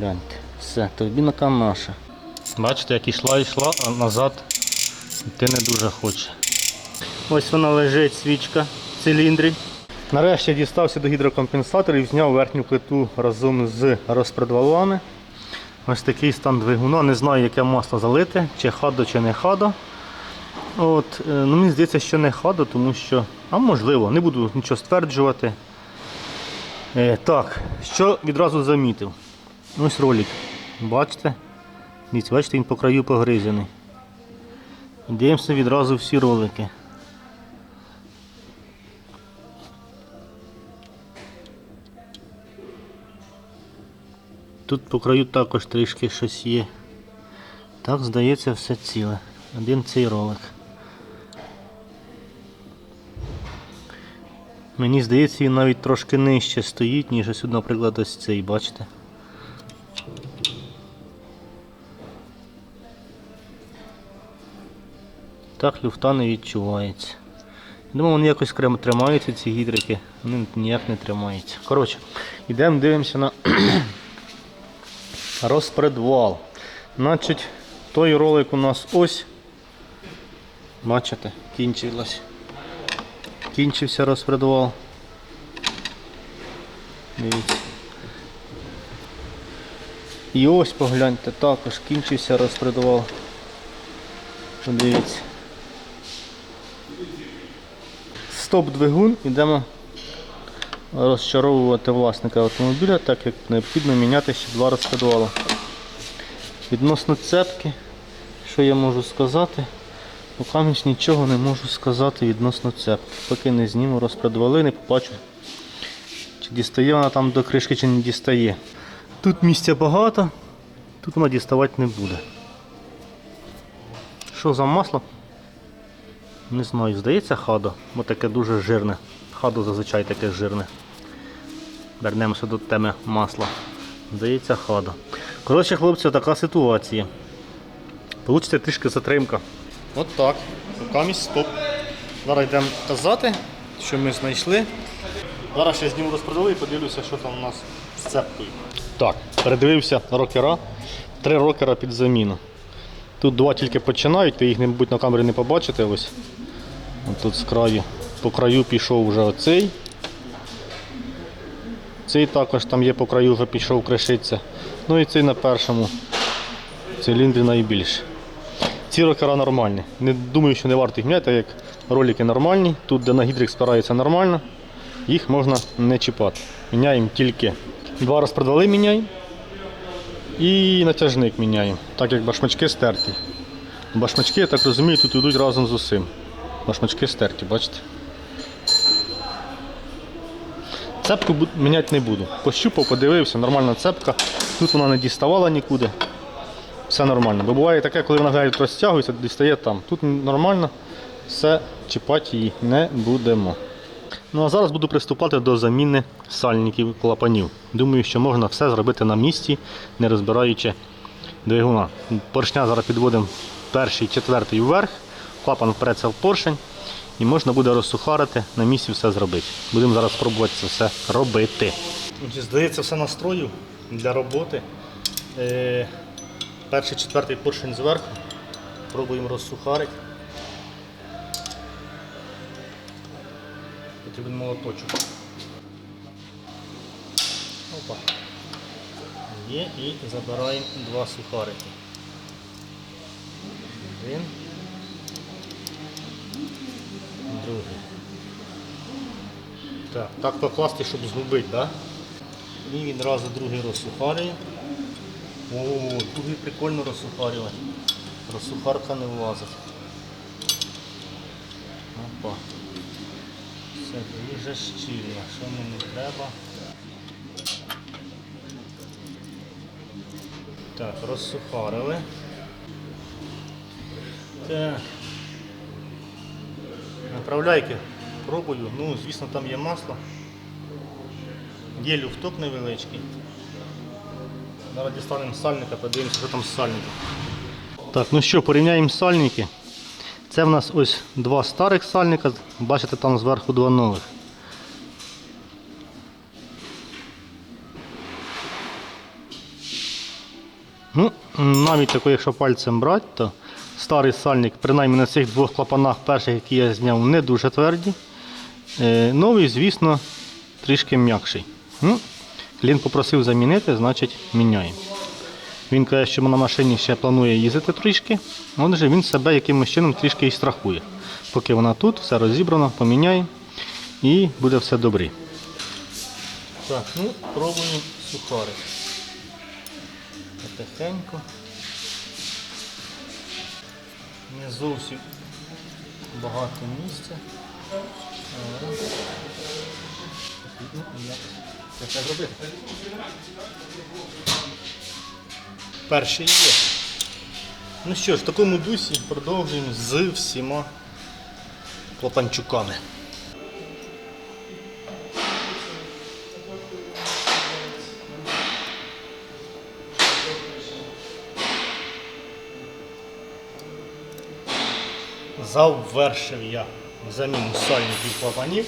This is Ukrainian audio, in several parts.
погляньте. Все, турбінка наша. Бачите, як йшла, йшла, а назад йти не дуже хоче. Ось вона лежить, свічка в циліндрі. Нарешті дістався до гідрокомпенсаторів, зняв верхню плиту разом з розпредвалами. Ось такий стан двигуна. Не знаю, яке масло залити, чи хадо, чи не хадо. От, е, ну, мені здається, що не хадо, тому що, а можливо, не буду нічого стверджувати. Е, так, що відразу замітив? Ось ролик. Бачите? Дивіться, бачите, він по краю погризений. Дивимося відразу всі ролики. Тут по краю також трішки щось є. Так, здається, все ціле. Один цей ролик. Мені здається, він навіть трошки нижче стоїть, ніж ось, наприклад, ось цей, бачите? Так, люфта не відчувається. Думаю, вони якось крем тримаються, ці гідрики. Вони ніяк не тримаються. Коротше, йдемо дивимося на розпредвал. Значить, той ролик у нас ось. Бачите, кінчилось. Кінчився розпредвал. Дивіться. І ось погляньте, також кінчився розпредвал. Подивіться. Стоп-двигун, йдемо розчаровувати власника автомобіля, так як необхідно міняти ще два розпредвали. Відносно цепки, що я можу сказати? Поки нічого не можу сказати відносно цепки. Поки не зніму розпредвали, не побачу, чи дістає вона там до кришки, чи не дістає. Тут місця багато, тут вона діставати не буде. Що за масло? Не знаю, здається хадо, бо таке дуже жирне. Хадо зазвичай таке жирне. Вернемося до теми масла. Здається, хадо. Коротше, хлопці, така ситуація. Получите трішки затримка. От так. Рукамість стоп. Зараз йдемо казати, що ми знайшли. Зараз ще зніму розпродали і подивлюся, що там у нас з цепкою. Так, передивився рокера. Три рокера під заміну. Тут два тільки починають, ви їх, мабуть, на камері не побачите. Ось. Тут з краю. По краю пішов вже оцей. Цей також там є по краю, вже пішов кришиться. Ну і цей на першому циліндрі найбільше. Ці рокера нормальні. Не думаю, що не варто їх міняти, як ролики нормальні. Тут, де на гідрик спирається нормально, їх можна не чіпати. Міняємо тільки два розпродали міняємо і натяжник міняємо, так як башмачки стерті. Башмачки, я так розумію, тут йдуть разом з усім. Башмачки стерті, бачите? Цепку міняти не буду. Пощупав, подивився, нормальна цепка. Тут вона не діставала нікуди. Все нормально. Бо буває таке, коли вона навіть розтягується, дістає там. Тут нормально, все чіпати її не будемо. Ну а зараз буду приступати до заміни сальників клапанів. Думаю, що можна все зробити на місці, не розбираючи двигуна. Поршня зараз підводимо перший, четвертий вверх, клапан впереться в поршень і можна буде розсухарити, на місці все зробити. Будемо зараз пробувати це все робити. Здається, все настрою для роботи. Е, перший, четвертий поршень зверху. Пробуємо розсухарити. Потрібен молоточок. Опа. Є і забираємо два сухарики. Один. Другий. Так, так покласти, щоб згубити, так? Да? І відразу другий розсухарюємо. О, другий прикольно розсухарювати. Розсухарка не влазить. Опа. Все дуже щільно, що мені треба. Так, розсухарили. Так. Направляйки пробую. Ну, звісно, там є масло. Є люфток невеличкий. Зараз дістанемо сальника, подивимося, що там з сальником. Так, ну що, порівняємо сальники. Це в нас ось два старих сальника, бачите, там зверху два нових. Ну, навіть такий, якщо пальцем брати, то старий сальник, принаймні на цих двох клапанах перших, які я зняв, не дуже тверді. Е, новий, звісно, трішки м'якший. Ну, Лін попросив замінити, значить міняємо. Він каже, що на машині ще планує їздити трішки. Отже, він себе якимось чином трішки і страхує. Поки вона тут, все розібрано, поміняє і буде все добре. Так, ну, пробуємо сухарик. Потихеньку. Не зовсім багато місця. Але... Як це зробити? Перший є. Ну що ж, в такому дусі продовжуємо з всіма клапанчуками. Завершив я заміну сальників клапанів.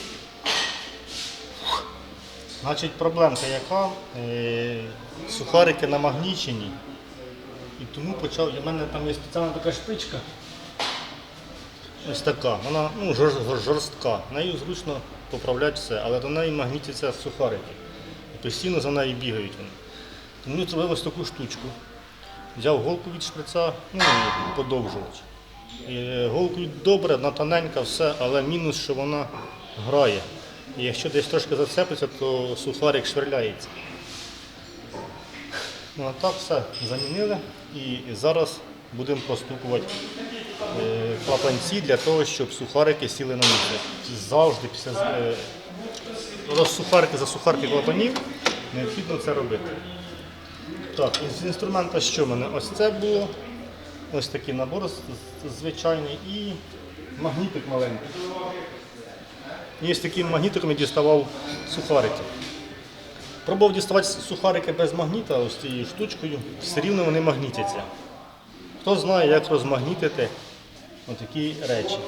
Значить, проблемка яка? Е, сухарики намагнічені. І тому почав, у мене там є спеціальна така шпичка. Ось така, вона ну, жор, жор- жорстка. Нею зручно поправляти все, але до неї магнітяться сухарики. І постійно за нею бігають вони. Тому зробив ось таку штучку. Взяв голку від шприца, ну і подовжувач. Е, добре, вона тоненька, все, але мінус, що вона грає. І якщо десь трошки зацепиться, то сухарик швирляється. Ну а так все замінили і зараз будемо простукувати е, клапанці для того, щоб сухарики сіли на місце. Завжди після е, розсухарки за сухарки клапанів необхідно це робити. Так, із інструмента що в мене? Ось це було. Ось такий набор звичайний і магнітик маленький. І з таким магнітиком я діставав сухарики. Пробував діставати сухарики без магніта, ось цією штучкою, все рівно вони магнітяться. Хто знає, як розмагнітити отакі речі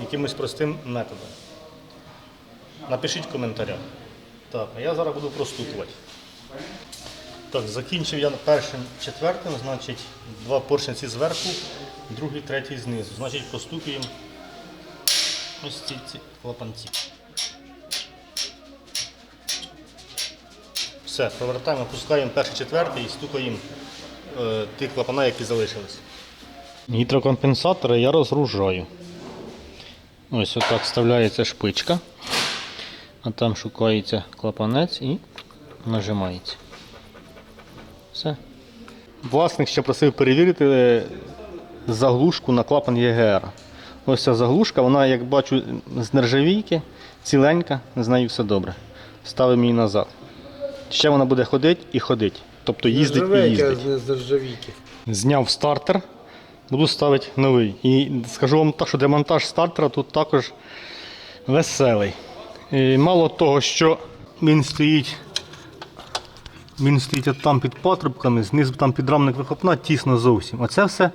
якимось простим методом. Напишіть в коментарях. Так, а я зараз буду простукувати. Так, закінчив я першим четвертим, значить два поршенці зверху, другий, третій знизу. Значить, простукуємо ось ці, ці клапанці. Все, провертаємо, пускаємо перший, четвертий і стукаємо е, ті клапана, які залишились. Гідрокомпенсатори я розгружаю. Ось отак вставляється шпичка, а там шукається клапанець і нажимається. Все. Власник ще просив перевірити е, заглушку на клапан ЄГР. Ось ця заглушка, вона, як бачу, з нержавійки, ціленька, з нею все добре. Ставимо її назад. Ще вона буде ходити і ходити. Тобто їздить і їздить. з нержавійки. Зняв стартер, буду ставити новий. І скажу вам так, що демонтаж стартера тут також веселий. І мало того, що він стоїть, він стоїть там під патрубками, знизу там підрамник вихопна, тісно зовсім. Оце все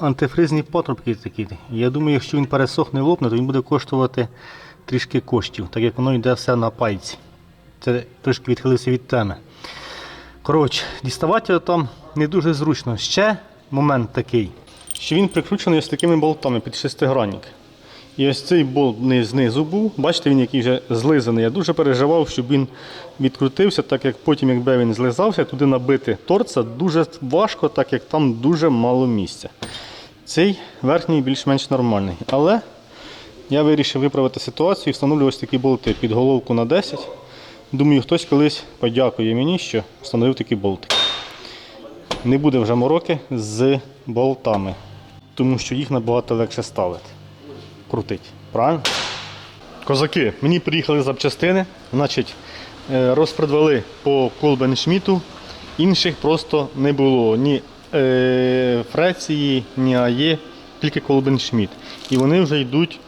антифризні патрубки такі. Я думаю, якщо він пересохне лопне, то він буде коштувати трішки коштів, так як воно йде все на пальці. Це трошки відхилився від теми. Коротше, діставати його там не дуже зручно. Ще момент такий, що він прикручений ось такими болтами під шестигранник. І ось цей болт знизу був. Бачите, він який вже злизаний. Я дуже переживав, щоб він відкрутився, так як потім, якби він злизався, туди набити торца дуже важко, так як там дуже мало місця. Цей верхній більш-менш нормальний. Але я вирішив виправити ситуацію і встановлю ось такі болти під головку на 10. Думаю, хтось колись подякує мені, що встановив такі болтики. Не буде вже мороки з болтами, тому що їх набагато легше ставити. Крутить. Правильно? Козаки, мені приїхали запчастини, значить, е, розпродвали по Колбеншміту. Інших просто не було. Ні е, Фреції, ні АЄ, тільки Колбеншміт. І вони вже йдуть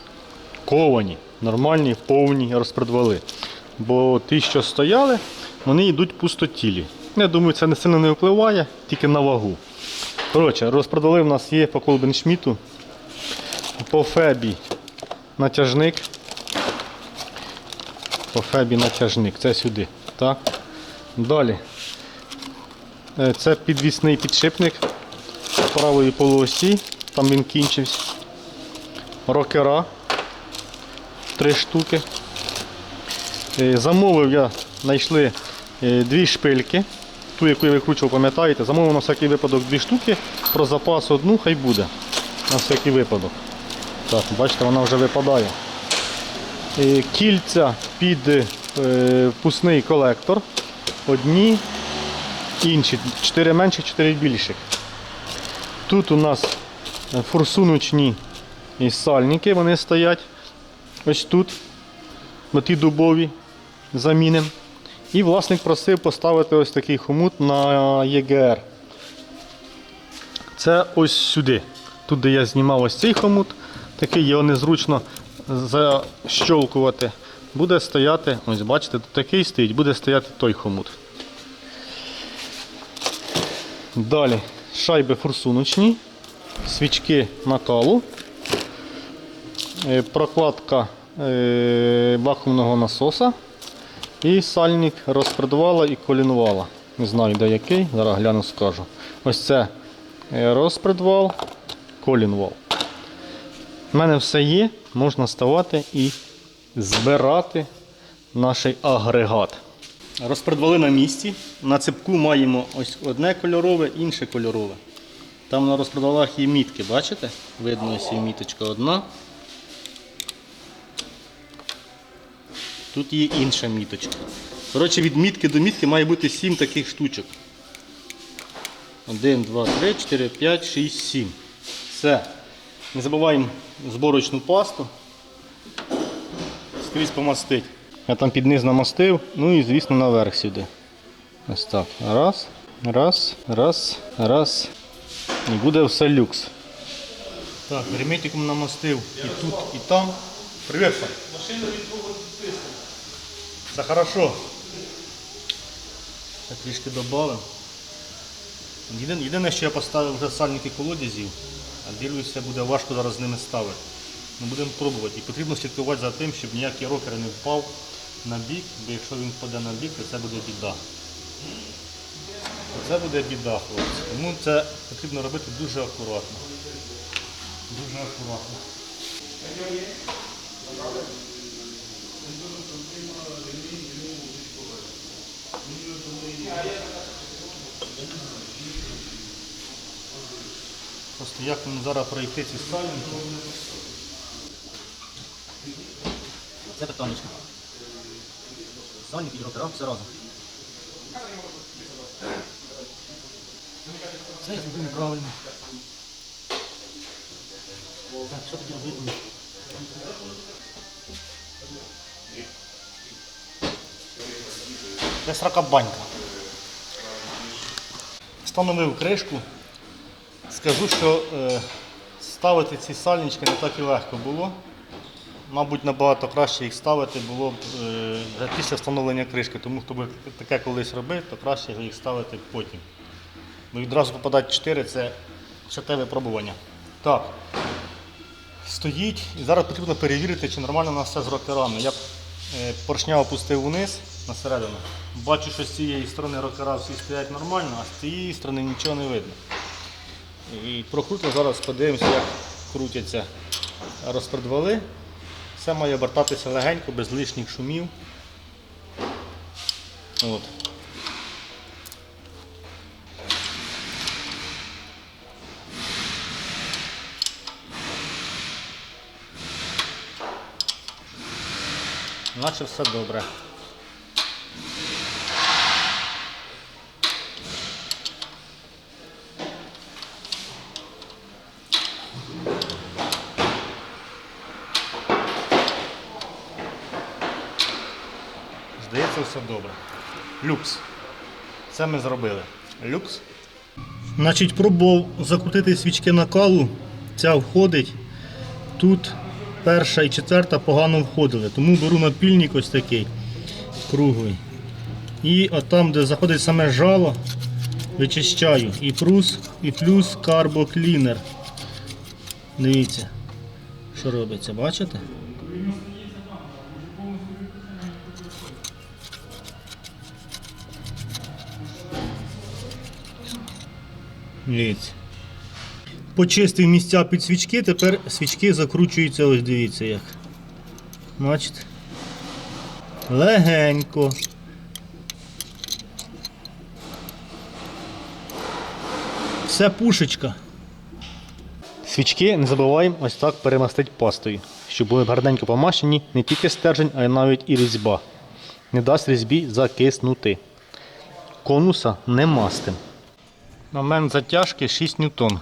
ковані, нормальні, повні розпродвали. Бо ті, що стояли, вони йдуть пустотілі. Я думаю, це не сильно не впливає, тільки на вагу. Коротше, розпродали в нас є по Колбеншміту, по Фебі натяжник. По Фебі натяжник. Це сюди. Так. Далі. Е, Це підвісний підшипник правої полуосі, там він кінчився. Рокера. Три штуки. Е, Замовив я, знайшли е, дві шпильки. Ту, яку я викручував, пам'ятаєте, замовив на всякий випадок дві штуки, про запас одну хай буде. На всякий випадок. Так, бачите, вона вже випадає. Е, Кільця під е, впускний колектор. Одні, інші. Чотири менших, чотири більших. Тут у нас е, форсуночні сальники, вони стоять. Ось тут. Оті дубові замінимо. І власник просив поставити ось такий хомут на ЄГР. Це ось сюди. Тут, де я знімав ось цей хомут, такий його незручно защолкувати. Буде стояти, ось бачите, такий стоїть, буде стояти той хомут. Далі шайби форсуночні, свічки накалу, е, прокладка е, вакуумного насоса і сальник розпредвала і колінвала. Не знаю де який, зараз гляну скажу. Ось це е, розпредвал, колінвал. У мене все є, можна ставати і збирати наш агрегат. Розпредвали на місці. На цепку маємо ось одне кольорове, інше кольорове. Там на розпредвалах є мітки, бачите? Видно ось є міточка одна. Тут є інша міточка. Коротше, від мітки до мітки має бути 7 таких штучок. 1, 2, 3, 4, 5, 6, 7. Все. Не забуваємо зборочну пасту. Скрізь помастить. Я там під низ намастив, ну і звісно наверх сюди. Ось так. Раз, раз, раз, раз. І буде все люкс. Так, герметиком намастив і тут, і там. Привіт, Сань. Це хорошо. Ще трішки додав. Єдине, що я поставив вже сальники колодязів, дивлюся, буде важко зараз з ними ставити. Ну, будемо пробувати. І потрібно слідкувати за тим, щоб ніякий рокер не впав на бік, бо якщо він впаде на бік, то це буде біда. Це буде біда, хлопці. Тому це потрібно робити дуже акуратно. Дуже акуратно. Просто як нам зараз пройти ці сальники? Це питанечко. Сальники і рокера, все разом. Це я зробив неправильно. Так, що тоді робити? Це срака банька. Встановив кришку. Скажу, що е, ставити ці сальнички не так і легко було. Мабуть, набагато краще їх ставити було б е, після встановлення кришки. Тому хто би таке колись робив, то краще їх ставити потім. Бо відразу попадати 4 це ще випробування. Так. Стоїть і зараз потрібно перевірити, чи нормально у нас все з рокерами. Я е, поршня опустив вниз на середину. Бачу, що з цієї сторони рокера всі стоять нормально, а з цієї сторони нічого не видно. І прокрутимо зараз, подивимося, як крутяться розпредвали. Все має обертатися легенько, без лишніх шумів. От. Наче все добре. Здається, все добре. Люкс. Це ми зробили. Люкс. Значить, пробував закрутити свічки накалу. Ця входить. Тут перша і четверта погано входили. Тому беру напільник ось такий круглий. І отам, де заходить саме жало, вичищаю. І прус, і плюс карбоклінер. Дивіться, що робиться, бачите? Дивіться. Почистив місця під свічки, тепер свічки закручуються, ось дивіться як. Бачите? Легенько. Все пушечка. Свічки не забуваємо ось так перемастити пастою, щоб були гарненько помащені не тільки стержень, а й навіть і різьба. Не дасть різьбі закиснути. Конуса не мастим. Момент затяжки 6 ньютон.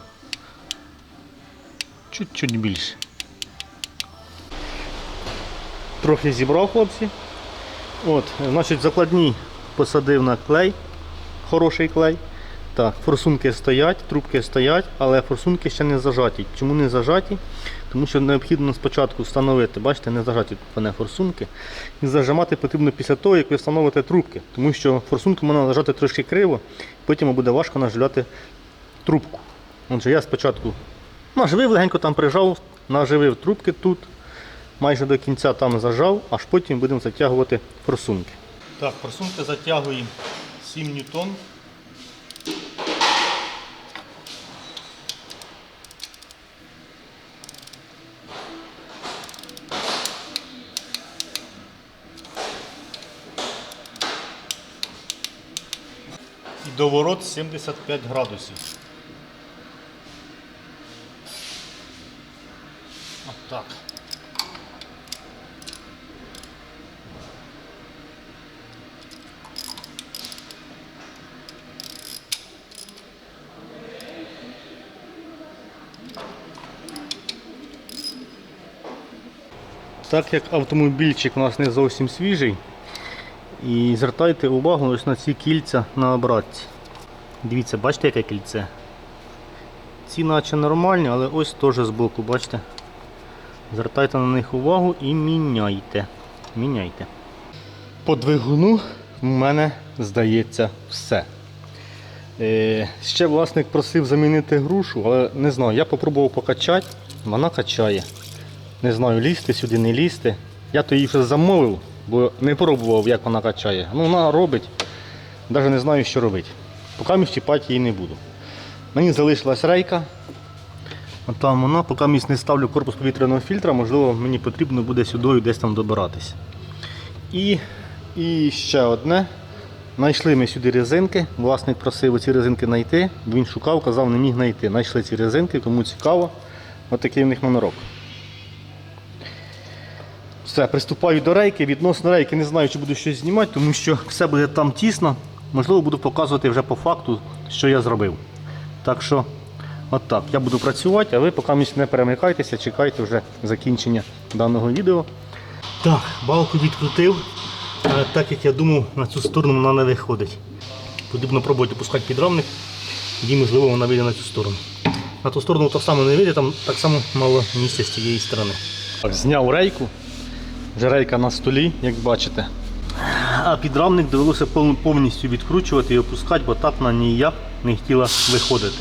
Чуть-чуть більше. Трохи зібрав хлопці. От, значить, закладні посадив на клей, хороший клей. Так, форсунки стоять, трубки стоять, але форсунки ще не зажаті. Чому не зажаті? Тому що необхідно спочатку встановити, бачите, не зажаті пане форсунки. І зажимати потрібно після того, як ви встановите трубки. Тому що форсунку можна зажати трошки криво, потім буде важко наживляти трубку. Отже, я спочатку наживив, легенько там прижав, наживив трубки тут, майже до кінця там зажав, аж потім будемо затягувати форсунки. Так, форсунки затягуємо 7 ньютон. І доворот 75 градусів. Отак. Так як автомобільчик у нас не зовсім свіжий, і звертайте увагу ось на ці кільця на обратці. Дивіться, бачите, яке кільце? Ці наче нормальні, але ось теж збоку, бачите? Звертайте на них увагу і міняйте. Міняйте. По двигуну в мене здається все. Е, ще власник просив замінити грушу, але не знаю, я спробував покачати, вона качає. Не знаю, лізти сюди, не лізти. Я то її вже замовив, бо не пробував, як вона качає. Ну, вона робить, навіть не знаю, що робити. Поки між чіпати її не буду. Мені залишилась рейка. Там вона, поки місць не ставлю корпус повітряного фільтра, можливо, мені потрібно буде сюди десь там добиратися. І, і ще одне. Знайшли ми сюди резинки. Власник просив ці резинки знайти. Він шукав, казав, не міг знайти. Знайшли ці резинки, кому цікаво. Ось такий в них номерок. Все, приступаю до рейки. Відносно рейки не знаю, чи буду щось знімати, тому що все буде там тісно. Можливо, буду показувати вже по факту, що я зробив. Так що, от так, я буду працювати, а ви поки не перемикайтеся, чекайте вже закінчення даного відео. Так, балку відкрутив, але так як я думав, на цю сторону вона не виходить. Потрібно пробувати пускати підрамник, тоді можливо вона вийде на цю сторону. На ту сторону так само не вийде, там так само мало місця з цієї сторони. Так, зняв рейку. Вже рейка на столі, як бачите. А підрамник довелося повністю відкручувати і опускати, бо так вона ніяк не хотіла виходити.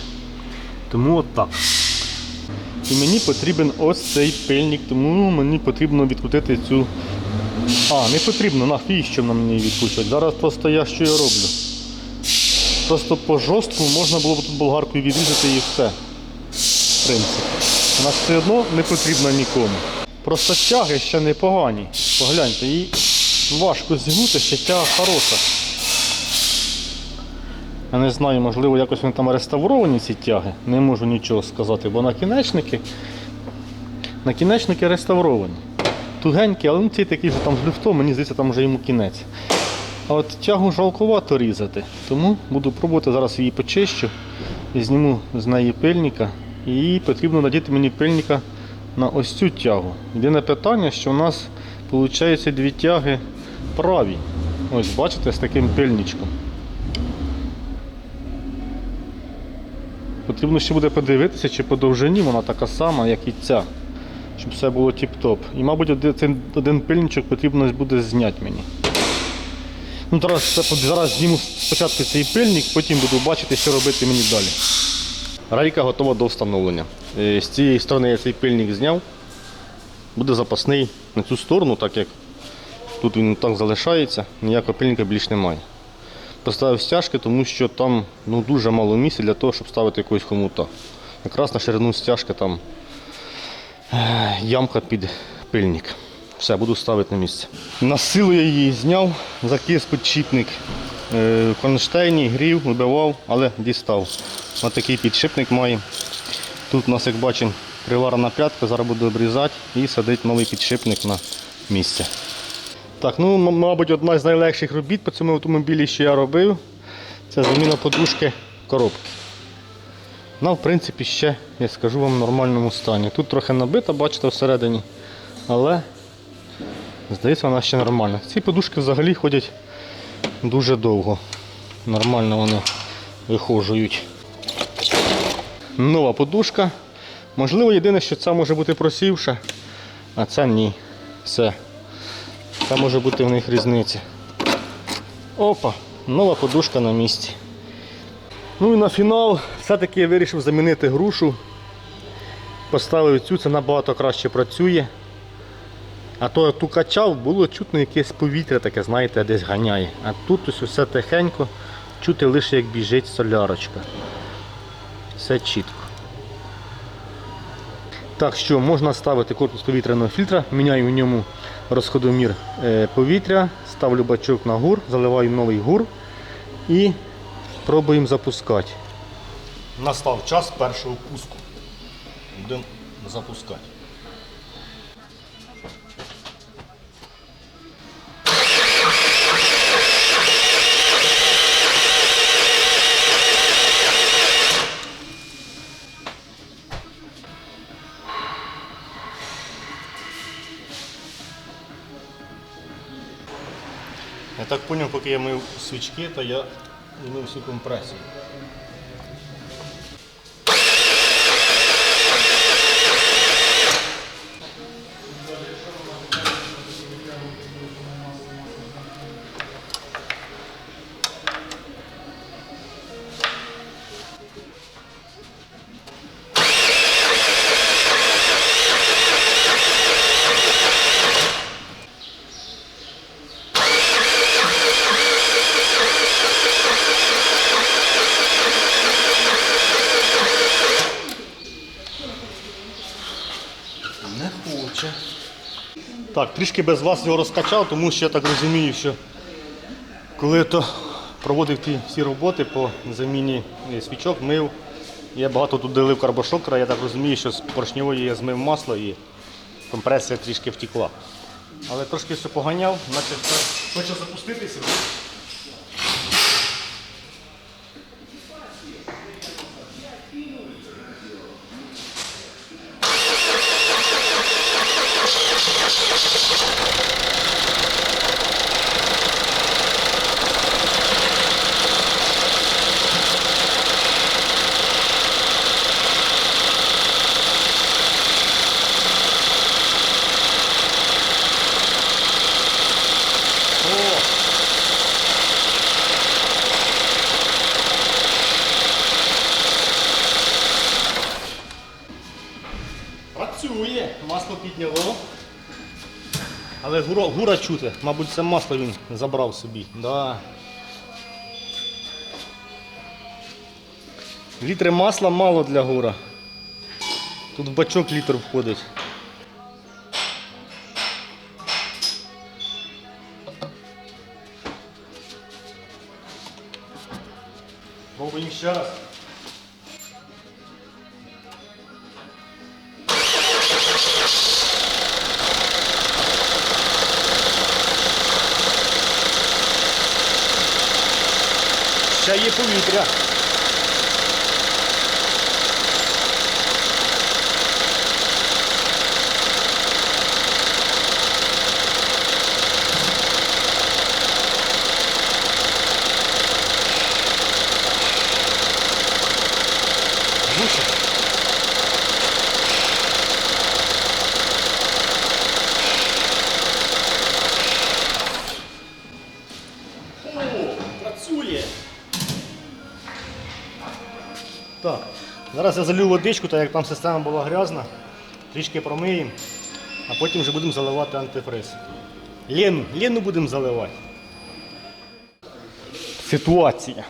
Тому от так. І мені потрібен ось цей пильник, тому мені потрібно відкрутити цю. А, не потрібно, навіщо нам мені відкручувати. Зараз просто я що я роблю. Просто по жорстку можна було б тут болгаркою відрізати і все. В принципі. Вона все одно не потрібна нікому. Просто тяги ще непогані. Погляньте, її важко зігнути, ще тяга хороша. Я не знаю, можливо, якось вони там реставровані ці тяги. Не можу нічого сказати, бо накінечники, накінечники реставровані. Тугенькі, але ну, ці такі вже там з люфтом, мені здається, там вже йому кінець. А от тягу жалкувато різати, тому буду пробувати зараз її почищу і зніму з неї пильника. І потрібно надіти мені пильника на ось цю тягу. Єдине питання, що у нас виходить дві тяги праві. Ось бачите, з таким пильничком. Потрібно ще буде подивитися, чи по довжині вона така сама, як і ця. Щоб все було тіп-топ. І, мабуть, один, один пильничок потрібно буде зняти мені. Ну, зараз, зараз зніму спочатку цей пильник, потім буду бачити, що робити мені далі. Рейка готова до встановлення. Е, З цієї сторони я цей пильник зняв. Буде запасний на цю сторону, так як тут він так залишається, ніякого пильника більш немає. поставив стяжки, тому що там ну, дуже мало місця для того, щоб ставити якогось хомута. Якраз на ширину стяжки там е, ямка під пильник. Все, буду ставити на місце. На силу я її зняв, закис підшипник е, в кронштейні, грів, вибивав, але дістав. Ось такий підшипник має. Тут у нас, як бачимо, приварена п'ятка, зараз буду обрізати і садити новий підшипник на місце. Так, ну, мабуть, одна з найлегших робіт по цьому автомобілі, що я робив, це заміна подушки коробки. Вона, в принципі, ще, я скажу вам, в нормальному стані. Тут трохи набита, бачите, всередині, але здається, вона ще нормальна. Ці подушки взагалі ходять дуже довго. Нормально вони вихожують. Нова подушка. Можливо, єдине, що це може бути просівша, а це ні. Все. Це може бути в них різниця. Опа, нова подушка на місці. Ну і на фінал все-таки я вирішив замінити грушу. Поставив цю, це набагато краще працює. А то ту качав, було чутно якесь повітря таке, знаєте, десь ганяє. А тут ось все тихенько, чути лише як біжить солярочка. Все чітко. Так що можна ставити корпус повітряного фільтра, міняю в ньому розходомір е, повітря, ставлю бачок на гур, заливаю новий гур і пробуємо запускати. Настав час першого пуску. Будемо запускати. Так зрозумів, поки я мив свічки, то я мив всю компресію. Трішки без вас його розкачав, тому що я так розумію, що коли то проводив ті всі роботи по заміні е, свічок, мив, я багато тут делив карбошокера, я так розумію, що з поршньової я змив масло і компресія трішки втекла. Але трошки все поганяв, наче все хоче запуститися. О! Працює, масло підняло. Гура, чути, мабуть, це масло він забрав собі. Да. Літри масла мало для гура. Тут в бачок літр входить. Пробуємо ще раз. Ще є повітря. Гуся. О, працює. Так, зараз я залю водичку, так як там система була грязна, трішки промиємо, а потім вже будемо заливати антифриз. Лену, Лену будемо заливати. ситуація.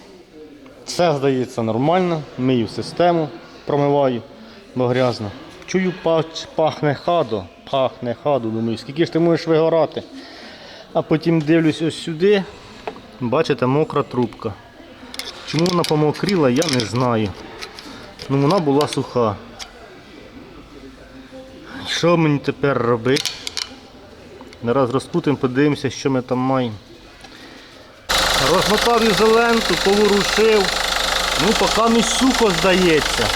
Все здається нормально, мию систему, промиваю, бо грязно. Чую, пахне хадо, пахне хадо, думаю, скільки ж ти можеш вигорати. А потім дивлюсь ось сюди, бачите, мокра трубка. Чому вона помокріла, я не знаю. Ну вона була суха. Що мені тепер робити? Зараз розпутимо, подивимося, що ми там маємо. Розмотав ізоленту, поворушив. Ну, поки не сухо здається.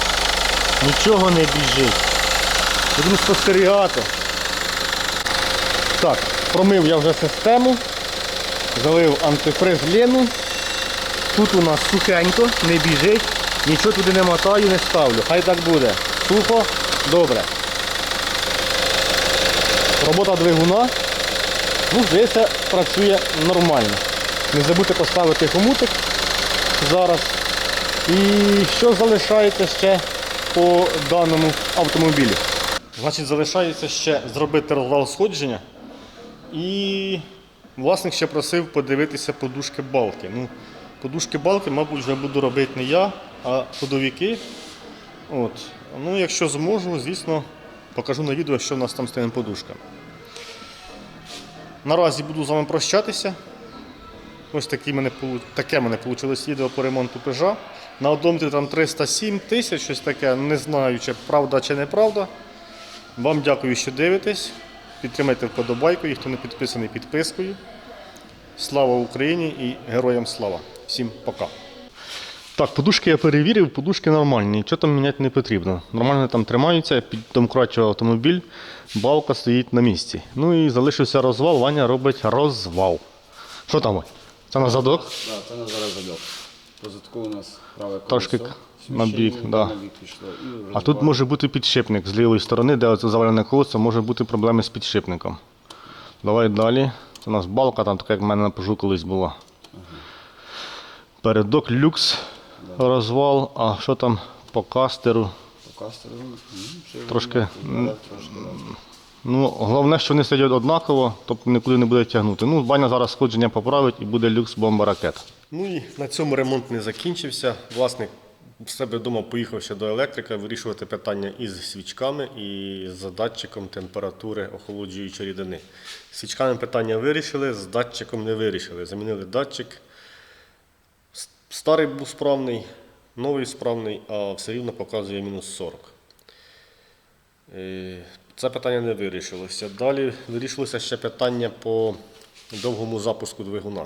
Нічого не біжить. Будемо спостерігати. Так, промив я вже систему, залив антифриз Лену. Тут у нас сухенько, не біжить, нічого туди не мотаю, не ставлю. Хай так буде. Сухо, добре. Робота двигуна. Ну, здається, працює нормально. Не забудьте поставити хомутик зараз. І що залишається ще по даному автомобілі? Значить, залишається ще зробити розвал сходження. І власник ще просив подивитися подушки балки. Ну, подушки балки, мабуть, вже буду робити не я, а ходовики. От. Ну, якщо зможу, звісно, покажу на відео, що в нас там з тими подушками. Наразі буду з вами прощатися. Ось такі мене, таке мене вийшло відео по ремонту Peugeot. На одометрі там 307 тисяч, щось таке, не знаю, чи правда чи неправда. Вам дякую, що дивитесь. Підтримайте вподобайкою, хто не підписаний підпискою. Слава Україні і героям слава! Всім пока! Так, подушки я перевірив, подушки нормальні, нічого там міняти не потрібно. Нормально там тримаються, піддомкрачував автомобіль, балка стоїть на місці. Ну і залишився розвал, Ваня робить розвал. Що там? Вань? Це на задок? Да, це на зараз задок. Позитку у нас праве колесо. Трошки на сміщення, бік, да. на бік пішло. І А тут може бути підшипник з лівої сторони, де оце завалене колесо, може бути проблеми з підшипником. Давай далі. Це у нас балка, там така, як в мене на пожу колись була. Передок люкс розвал, а що там по кастеру? по кастеру. ну, Трошки, воно, трошки, да. Ну, головне, що вони сидять однаково, тобто нікуди не буде тягнути. Ну, Ваня зараз сходження поправить і буде люкс бомба ракета. Ну і на цьому ремонт не закінчився. Власник в себе вдома поїхав ще до електрика вирішувати питання із свічками і з датчиком температури охолоджуючої рідини. З свічками питання вирішили, з датчиком не вирішили. Замінили датчик. Старий був справний, новий справний, а все рівно показує мінус 40. Е, Це питання не вирішилося. Далі вирішилося ще питання по довгому запуску двигуна.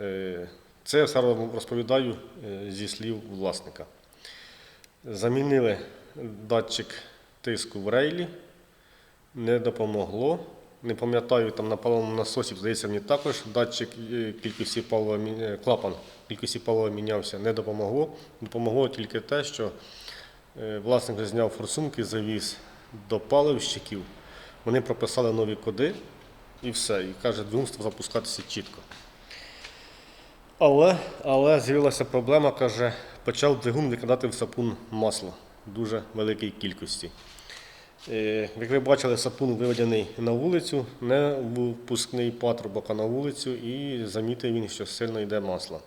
Е, Це я все розповідаю е, зі слів власника. Замінили датчик тиску в рейлі, не допомогло. Не пам'ятаю, там на паливному насосі, здається, мені також датчик е, кількості палива, е, клапан кількості палива мінявся, не допомогло. Допомогло тільки те, що Е, Власник зняв форсунки, завіз до паливщиків. Вони прописали нові коди і все. І каже, двигун запускатися чітко. Але, але з'явилася проблема, каже, почав двигун викидати в сапун масло дуже великій кількості. Е, Як ви бачили, сапун виведений на вулицю, не в впускний патрубок, а на вулицю, і замітив він, що сильно йде масло.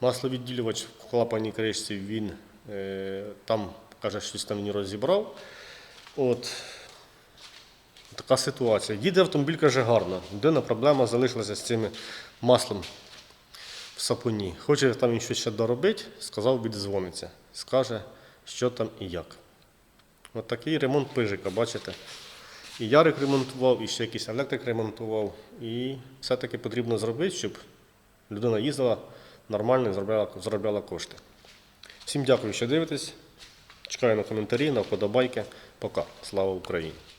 Масловідділювач в клапаній кришці він е, там, каже, щось там він розібрав. От така ситуація. Їде автомобіль, каже, гарно. Єдина проблема залишилася з цим маслом в сапуні. Хоче там він щось ще доробити, сказав, віддзвониться. Скаже, що там і як. От такий ремонт пижика, бачите? І Ярик ремонтував, і ще якийсь електрик ремонтував. І все-таки потрібно зробити, щоб людина їздила нормально і заробляла, заробляла кошти. Всім дякую, що дивитесь. Чекаю на коментарі, на вподобайки. Пока. Слава Україні!